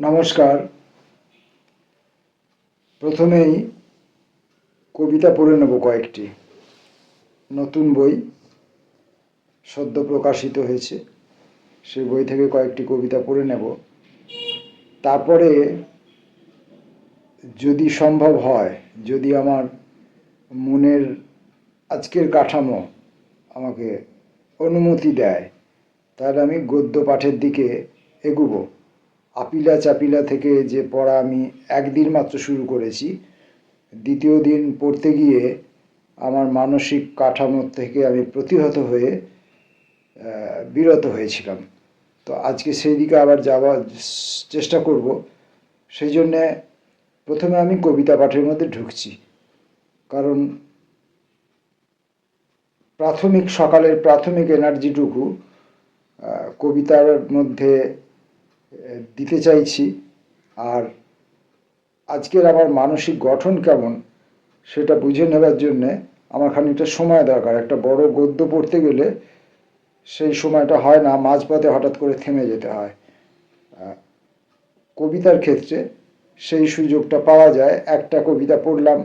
নমস্কার। প্রথমেই কবিতা পড়ে নেব কয়েকটি। নতুন বই সদ্য প্রকাশিত হয়েছে, সেই বই থেকে কয়েকটি কবিতা পড়ে নেব। তারপরে যদি সম্ভব হয়, যদি আমার মনের আজকের কাঠামো আমাকে অনুমতি দেয়, তাহলে আমি গদ্য পাঠের দিকে এগুবো। আপিলা চাপিলা থেকে যে পড়া আমি একদিন মাত্র শুরু করেছি, দ্বিতীয় দিন পড়তে গিয়ে আমার মানসিক কাঠামো থেকে আমি প্রতিহত হয়ে বিরত হয়েছিলাম। তো আজকে সেই দিকে আবার যাওয়ার চেষ্টা করব। সেই জন্যে প্রথমে আমি কবিতা পাঠের মধ্যে ঢুকছি। কারণ প্রাথমিক, সকালের প্রাথমিক এনার্জিটুকু কবিতার মধ্যে দিতে চাইছি। আর আজকের আমার মানসিক গঠন কেমন সেটা বুঝে নেবার জন্যে আমার খানিকটা সময় দরকার। একটা বড় গদ্য পড়তে গেলে সেই সময়টা হয় না, মাঝপথে হঠাৎ করে থেমে যেতে হয়। কবিতার ক্ষেত্রে সেই সুযোগটা পাওয়া যায়। একটা কবিতা পড়লাম,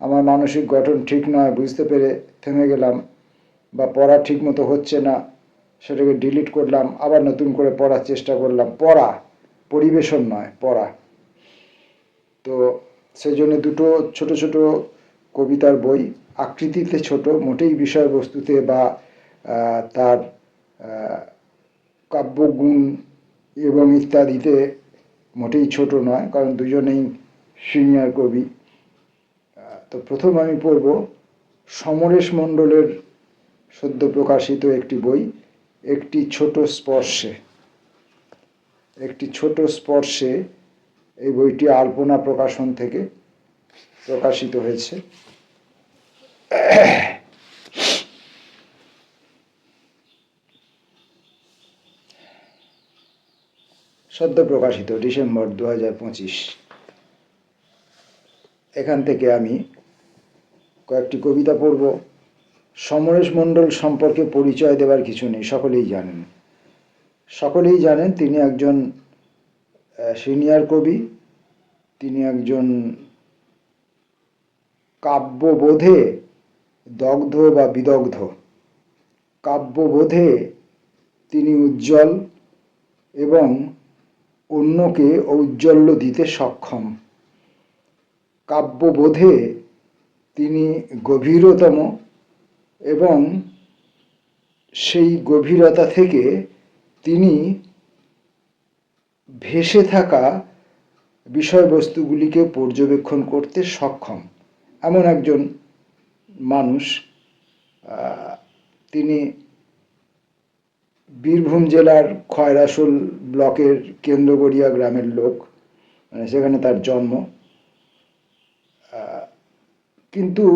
আমার মানসিক গঠন ঠিক নয়, বুঝতে পেরে থেমে গেলাম বা পড়া ঠিক মতো হচ্ছে না। সেটাকে ডিলিট করলাম, আবার নতুন করে পড়ার চেষ্টা করলাম। পড়া, পরিবেশন নয়, পড়া। তো সেই জন্য দুটো ছোট ছোট কবিতার বই, আকৃতিতে ছোট, মোটেই বিষয়বস্তুতে বা তার কাব্যগুণ এবং ইত্যাদিতে মোটেই ছোট নয়, কারণ দুজনেই সিনিয়র কবি। তো প্রথম আমি পড়ব সমরেশ মণ্ডলের সদ্য প্রকাশিত একটি বই একটি ছোট স্পর্শে, একটি ছোট স্পর্শে এই বইটি আলপনা প্রকাশন থেকে প্রকাশিত হয়েছে। সদ্য প্রকাশিত, ডিসেম্বর দু হাজার পঁচিশ। এখান থেকে আমি কয়েকটি কবিতা পড়ব। সমরেশ মণ্ডল সম্পর্কে পরিচয় দেবার কিছু নেই, সকলেই জানেন। সকলেই জানেন তিনি একজন সিনিয়র কবি, তিনি একজন কাব্যবোধে দগ্ধ বা বিদগ্ধ। কাব্যবোধে তিনি উজ্জ্বল এবং অন্যকে ঔজ্জ্বল্য দিতে সক্ষম। কাব্যবোধে তিনি গভীরতম এবং সেই গভীরতা থেকে তিনি ভেসে থাকা বিষয়বস্তুগুলিকে পর্যবেক্ষণ করতে সক্ষম। এমন একজন মানুষ তিনি বীরভূম জেলার খয়রাসোল ব্লকের কেন্দ্রগড়িয়া গ্রামের লোক মানে সেখানে তার জন্ম। কিন্তু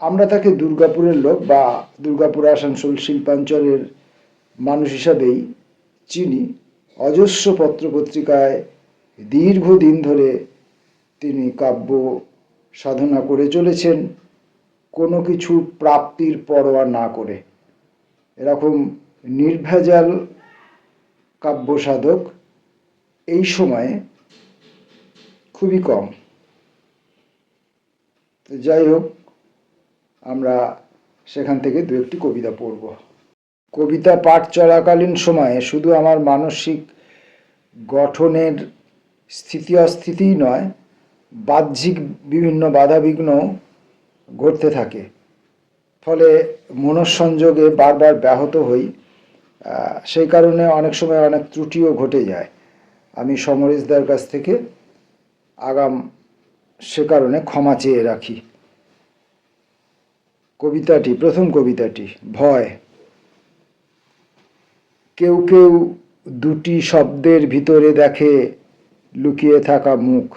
আমরা তাকে দুর্গাপুরের লোক বা দুর্গাপুর আসানসোল শিল্পাঞ্চলের মানুষ হিসাবেই চিনি। অজস্র পত্রপত্রিকায় দীর্ঘদিন ধরে তিনি কাব্য সাধনা করে চলেছেন, কোনো কিছু প্রাপ্তির পরোয়া না করে। এরকম নির্ভেজাল কাব্য সাধক এই সময়ে খুবই কম। তো যাই হোক আমরা সেখান থেকে দু একটি কবিতা পড়ব। কবিতা পাঠ চলাকালীন সময়ে শুধু আমার মানসিক গঠনের স্থিতি অস্থিতিই নয়, বাহ্যিক বিভিন্ন বাধাবিঘ্ন ঘটতে থাকে। ফলে মনঃসংযোগে বারবার ব্যাহত হই সেই কারণে অনেক সময় অনেক ত্রুটিও ঘটে যায়। আমি সমরেশদার কাছ থেকে আগাম সে কারণে ক্ষমা চেয়ে রাখি। কবিতাটি, প্রথম কবিতাটি, ভয়। কেউ কেউ দুটি শব্দের ভিতরে দেখে লুকিয়ে থাকা মুখ।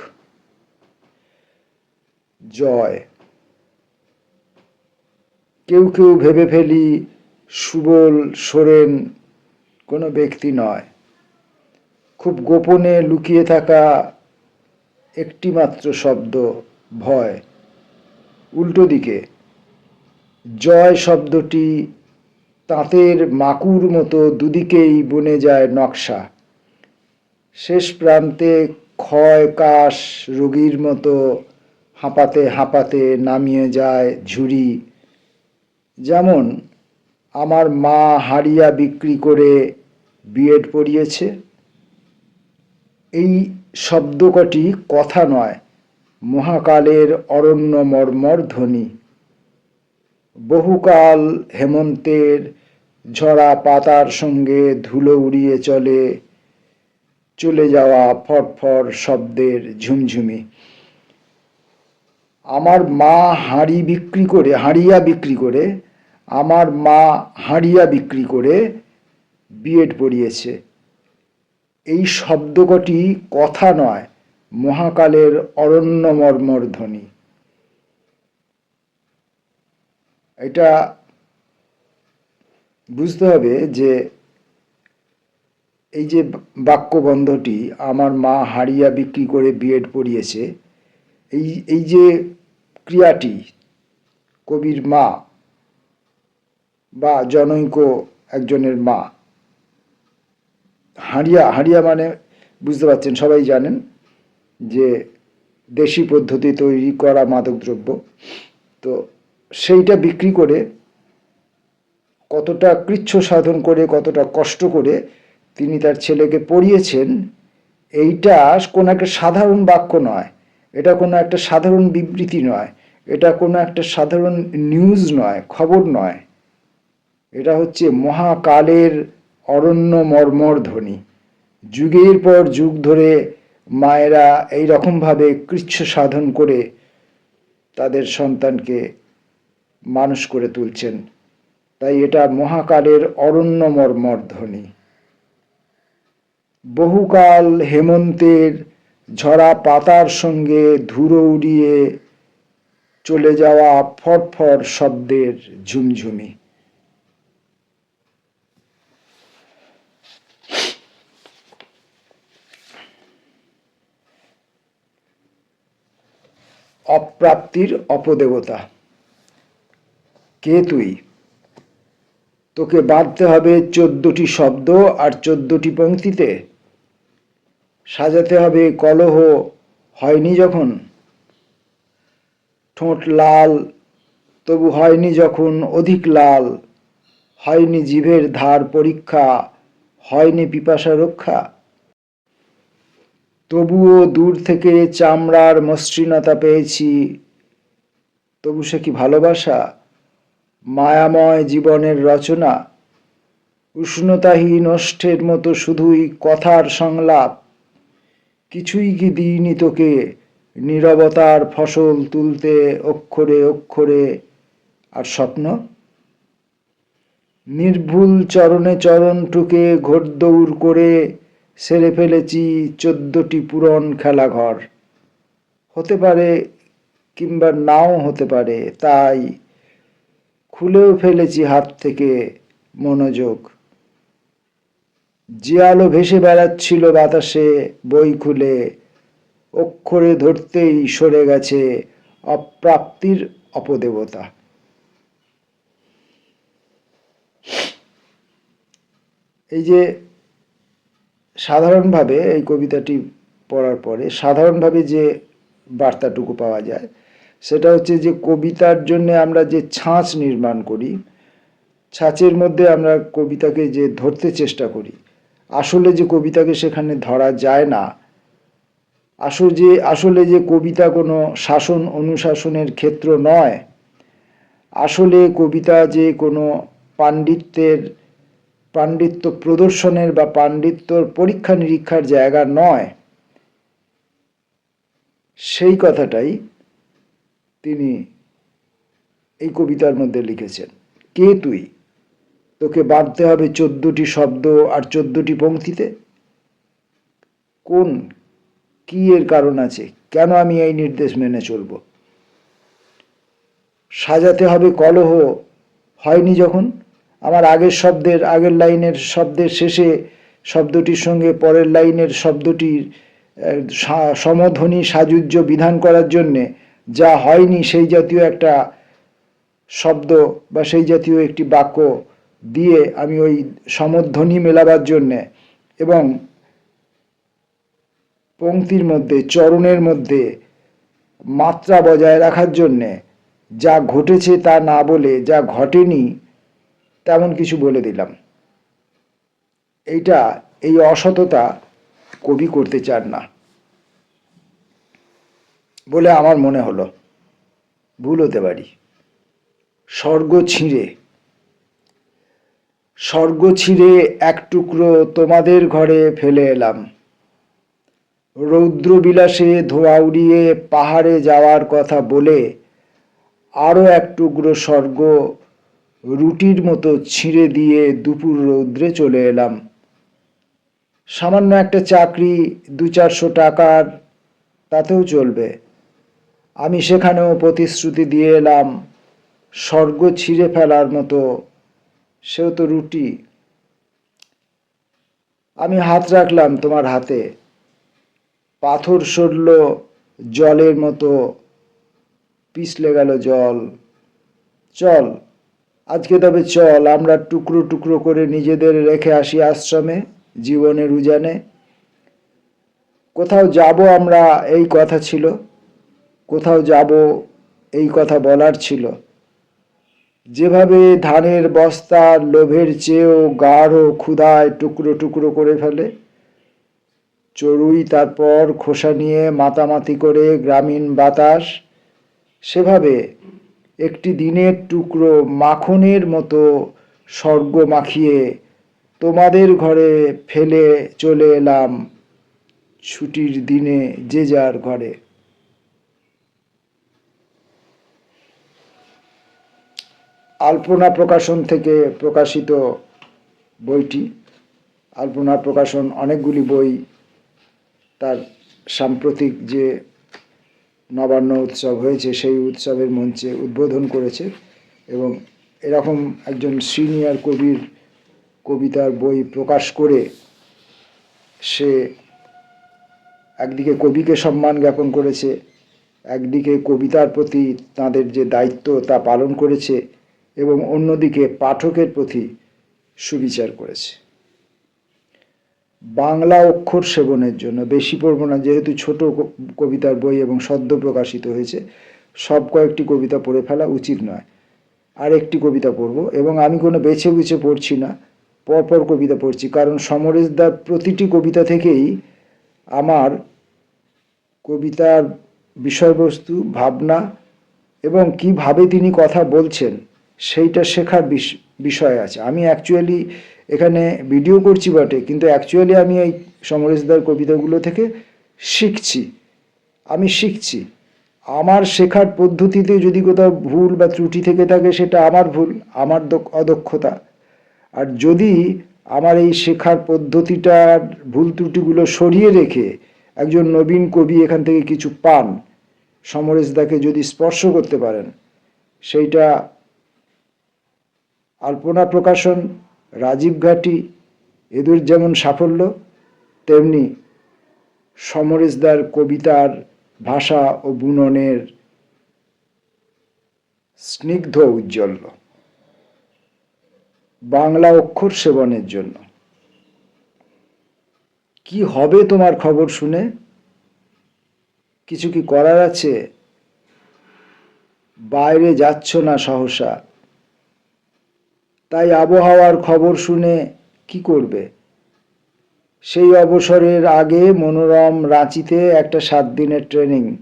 জয়। কেউ কেউ ভেবে ফেলি সুবল, সোরেন কোনো ব্যক্তি নয়। খুব গোপনে লুকিয়ে থাকা একটি মাত্র শব্দ, ভয়। উল্টো দিকে জয় শব্দটি তাঁতের মাকুর মতো দুদিকেই বনে যায় নকশা। শেষ প্রান্তে ক্ষয় কাশ রোগীর মতো হাঁপাতে হাঁপাতে নামিয়ে যায় ঝুড়ি। যেমন, আমার মা হাড়িয়া বিক্রি করে বিএড পড়িয়েছে। এই শব্দ কটি কথা নয়, মহাকালের অরণ্য মর্মর ধ্বনি। বহুকাল হেমন্তের ঝরা পাতার সঙ্গে ধুলো উড়িয়ে চলে চলে যাওয়া ফটফট শব্দের ঝুমঝুমি। আমার মা হাঁড়ি বিক্রি করে, হাঁড়িয়া বিক্রি করে, আমার মা হাঁড়িয়া বিক্রি করে বিএড পড়িয়েছে। এই শব্দ কটি কথা নয়, মহাকালের অরণ্য মর্মর ধ্বনি। এটা বুঝতে হবে যে এই যে বাক্যবন্ধটি, আমার মা হাড়িয়া বিক্রি করে বিএড পড়িয়েছে এই এই যে ক্রিয়াটি, কবির মা বা জনৈক একজনের মা হাঁড়িয়া হাঁড়িয়া মানে বুঝতে পারছেন, সবাই জানেন যে দেশি পদ্ধতি তৈরি করা মাদকদ্রব্য। তো সেইটা বিক্রি করে কতটা কৃচ্ছ সাধন করে, কতটা কষ্ট করে তিনি তার ছেলেকে পড়িয়েছেন, এইটা কোনো একটা সাধারণ বাক্য নয়। এটা কোনো একটা সাধারণ বিবৃতি নয়। এটা কোনো একটা সাধারণ নিউজ নয়, খবর নয়। এটা হচ্ছে মহাকালের অরণ্য মর্মর ধ্বনি। যুগের পর যুগ ধরে মায়েরা এই রকমভাবে কৃচ্ছ সাধন করে তাদের সন্তানকে মানুষ করে তুলছেন। তাই এটা মহাকালের অরণ্য মর্মর ধ্বনি। বহুকাল হেমন্তের ঝরা পাতার সঙ্গে ধুলো উড়িয়ে চলে যাওয়া ফটফট শব্দের ঝুমঝুমি। অপ্রাপ্তির অপদেবতা। কে তুই? তোকে বাঁধতে হবে চোদ্দটি শব্দ আর চোদ্দটি পংক্তিতে। সাজাতে হবে কলহ, হয়নি যখন? ঠোঁট লাল, তবু হয়নি যখন অধিক লাল। হয়নি জিভের ধার পরীক্ষা, হয়নি পিপাসা রক্ষা। তবুও দূর থেকে চামড়ার মসৃণতা পেয়েছি। তবু সে কি ভালোবাসা? মায়াময় জীবনের রচনা। উষ্ণতাহীন অষ্টের মতো শুধুই কথার সংলাপ। কিছুই কি দিইনি তোকে? নীরবতার ফসল তুলতে অক্ষরে অক্ষরে। আর স্বপ্ন? নির্ভুল চরণে চরণ টুকে ঘোরদৌড় করে সেরে ফেলেছি চোদ্দটি পুরন খেলাঘর। হতে পারে কিংবা নাও হতে পারে, তাই খুলেও ফেলেছি হাত থেকে মনোযোগ। যে আলো ভেসে বেড়াচ্ছিল বাতাসে, বই খুলে, অক্ষরে ধরতেই সরে গেছে অপ্রাপ্তির অপদেবতা। এই যে সাধারণভাবে এই কবিতাটি পড়ার পরে সাধারণভাবে যে বার্তাটুকু পাওয়া যায় সেটা হচ্ছে যে কবিতার জন্য আমরা যে ছাঁচ নির্মাণ করি, ছাঁচের মধ্যে আমরা কবিতাকে যে ধরতে চেষ্টা করি, আসলে যে কবিতাকে সেখানে ধরা যায় না, আসলে যে আসলে যে কবিতা কোনো শাসন অনুশাসনের ক্ষেত্র নয়, আসলে কবিতা যে কোনো পাণ্ডিত্যের, পাণ্ডিত্য প্রদর্শনের বা পাণ্ডিত্যর পরীক্ষা নিরীক্ষার জায়গা নয়। সেই কথাটাই তিনি এই কবিতার মধ্যে লিখেছেন, কে তুই? তোকে বাঁধতে হবে চোদ্দটি শব্দ আর চোদ্দটি পংক্তিতে কোন? কি এর কারণ আছে? কেন আমি এই নির্দেশ মেনে চলব? সাজাতে হবে কলহ, হয়নি যখন? আমার আগের শব্দের, আগের লাইনের শব্দের শেষে শব্দটির সঙ্গে পরের লাইনের শব্দটির সমধ্বনি সাজুজ্য বিধান করার জন্যে যা হয়নি সেই জাতীয় একটা শব্দ বা সেই জাতীয় একটি বাক্য দিয়ে আমি ওই সমধ্বনি মেলাবার জন্যে এবং পংক্তির মধ্যে, চরণের মধ্যে মাত্রা বজায় রাখার জন্যে যা ঘটেছে তা না বলে যা ঘটেনি তেমন কিছু বলে দিলাম। এইটা এই অসততা কবি করতে চান না। বলে আমার মনে হলো। ভুল হতে পারি। স্বর্গ ছিঁড়ে। স্বর্গ ছিঁড়ে এক টুকরো তোমাদের ঘরে ফেলে এলাম। রৌদ্র বিলাসে ধোয়া উড়িয়ে পাহাড়ে যাওয়ার কথা বলে আরও এক টুকরো স্বর্গ রুটির মতো ছিঁড়ে দিয়ে দুপুর রৌদ্রে চলে এলাম। সামান্য একটা চাকরি, দু চারশো টাকার, তাতেও চলবে। আমি সেখানেও প্রতিশ্রুতি দিয়ে এলাম, স্বর্গ ছিঁড়ে ফেলার মতো। সেও তো রুটি। আমি হাত রাখলাম তোমার হাতে। পাথর সরল জলের মতো, পিছলে গেল জল। চল, আজকে তবে চল, আমরা টুকরো টুকরো করে নিজেদের রেখে আসি আশ্রমে, জীবনের উজানে। কোথাও যাব আমরা, এই কথা ছিল। কোথাও যাব, এই কথা বলার ছিল। যেভাবে ধানের বস্তা লোভের চেয়েও গাঢ় ক্ষুধায় টুকরো টুকরো করে ফেলে, চড়ুই তারপর খোসা নিয়ে মাতামাতি করে গ্রামীণ বাতাস, সেভাবে একটি দিনের টুকরো মাখনের মতো স্বর্গ মাখিয়ে তোমাদের ঘরে ফেলে চলে এলাম ছুটির দিনে যে যার ঘরে। আলপনা প্রকাশন থেকে প্রকাশিত বইটি, আলপনা প্রকাশন অনেকগুলি বই তার সাম্প্রতিক যে নবান্ন উৎসব হয়েছে সেই উৎসবের মঞ্চে উদ্বোধন করেছে এবং এরকম একজন সিনিয়র কবির কবিতার বই প্রকাশ করে সে একদিকে কবিকে সম্মান জ্ঞাপন করেছে, একদিকে কবিতার প্রতি তাদের যে দায়িত্ব তা পালন করেছে এবং অন্যদিকে পাঠকের প্রতি সুবিচার করেছে। বাংলা অক্ষর সেবনের জন্য বেশি পড়ব না যেহেতু ছোট কবিতার বই এবং সদ্য প্রকাশিত হয়েছে, সব কয়েকটি কবিতা পড়ে ফেলা উচিত নয়। আর একটি কবিতা পড়ব এবং আমি কোনো বেছে বুঝে পড়ছি না, পরপর কবিতা পড়ছি, কারণ সমরেশদার প্রতিটি কবিতা থেকেই আমার কবিতার বিষয়বস্তু, ভাবনা এবং কীভাবে তিনি কথা বলছেন সেইটা শেখার বিষ- বিষয় আছে। আমি অ্যাকচুয়ালি এখানে ভিডিও করছি বটে, কিন্তু অ্যাকচুয়ালি আমি এই সমরেশদার কবিতাগুলো থেকে শিখছি। আমি শিখছি। আমার শেখার পদ্ধতিতে যদি কোথাও ভুল বা ত্রুটি থেকে থাকে, সেটা আমার ভুল, আমার দক্ষ- অদক্ষতা। আর যদি আমার এই শেখার পদ্ধতিটার ভুল ত্রুটিগুলো সরিয়ে রেখে একজন নবীন কবি এখান থেকে কিছু পান সমরেশদাকে যদি স্পর্শ করতে পারেন, সেইটা আলপনা প্রকাশন, রাজীব ঘাটি এদের যেমন সাফল্য, তেমনি সমরেশদার কবিতার ভাষা ও বুননের স্নিগ্ধ উজ্জ্বল্য বাংলা অক্ষর সেবনের জন্য। কি হবে তোমার খবর শুনে? কিছু কি করার আছে? বাইরে যাচ্ছ না সহসা? তাই আবহাওয়ার খবর শুনে কি করবে? সেই অবসরের আগে মনোরম রাঁচিতে একটা সাত দিনের ট্রেনিং।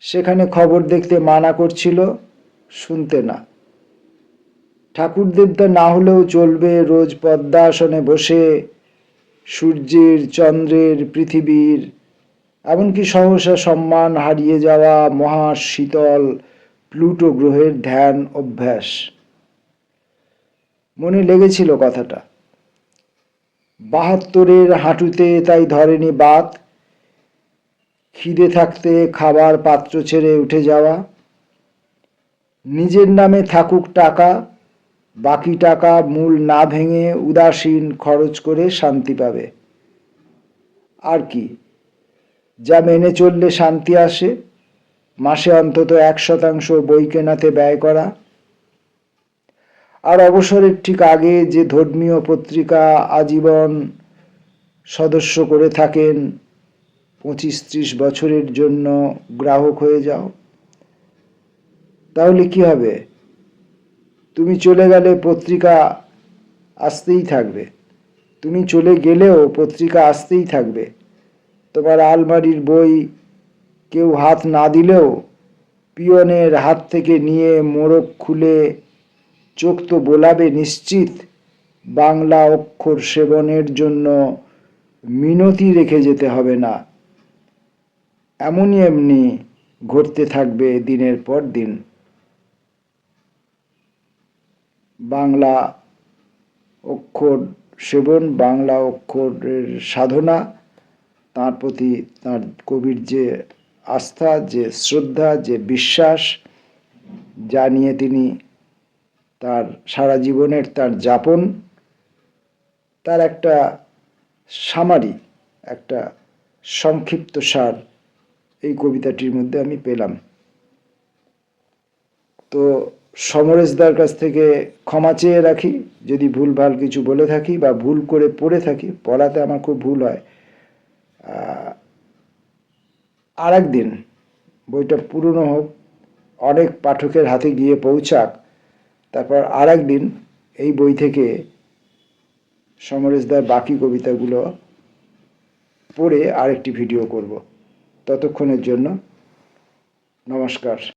সেখানে খবর দেখতে মানা করছিল, শুনতে না। ঠাকুর দেবতা না হলেও চলবে রোজ পদ্মাসনে বসে সূর্যের, চন্দ্রের, পৃথিবীর, এমনকি সহসা সম্মান হারিয়ে যাওয়া মহা শীতল প্লুটো গ্রহের ধ্যান অভ্যাস। মনে লেগেছিল কথাটা। বাহাত্তরের হাঁটুতে তাই ধরেনি বাত। খিদে থাকতে খাবার পাত্র ছেড়ে উঠে যাওয়া। নিজের নামে থাকুক টাকা, বাকি টাকা মূল না ভেঙে উদাসীন খরচ করে শান্তি পাবে। আর কি, যা মেনে চললে শান্তি আসে। মাসে অন্তত এক শতাংশ বই কেনাতে ব্যয় করা। আর অবসরের ঠিক আগে যে ধর্মীয় পত্রিকা আজীবন সদস্য করে থাকেন, পঁচিশ ত্রিশ বছরের জন্য গ্রাহক হয়ে যাও। তাহলে কি হবে? তুমি চলে গেলে পত্রিকা আসতেই থাকবে। তুমি চলে গেলেও পত্রিকা আসতেই থাকবে। তোমার আলমারির বই কেউ হাত না দিলেও পিয়নের হাত থেকে নিয়ে মোড়ক খুলে চোখ তো বোলাবে নিশ্চিত। বাংলা অক্ষর সেবনের জন্য মিনতি রেখে যেতে হবে না। এমনই এমনি ঘটতে থাকবে দিনের পর দিন। বাংলা অক্ষর সেবন বাংলা অক্ষরের সাধনা, তার প্রতি তার কবির যে আস্থা, যে শ্রদ্ধা, যে বিশ্বাস, যা নিয়ে তিনি তার সারা জীবনের তার যাপন, তার একটা সামারি একটা সংক্ষিপ্ত সার এই কবিতাটির মধ্যে আমি পেলাম। তো সমরেশদার কাছ থেকে ক্ষমা চেয়ে রাখি, যদি ভুলভাল কিছু বলে থাকি বা ভুল করে পড়ে থাকি, পড়াতে আমার খুব ভুল হয়। আর একদিন বইটা পুরনো হোক, অনেক পাঠকের হাতে গিয়ে পৌঁছাক তারপর আর একদিন এই বই থেকে সমরেশদার বাকি কবিতাগুলো পড়ে আরেকটি ভিডিও করব। ততক্ষণের জন্য নমস্কার।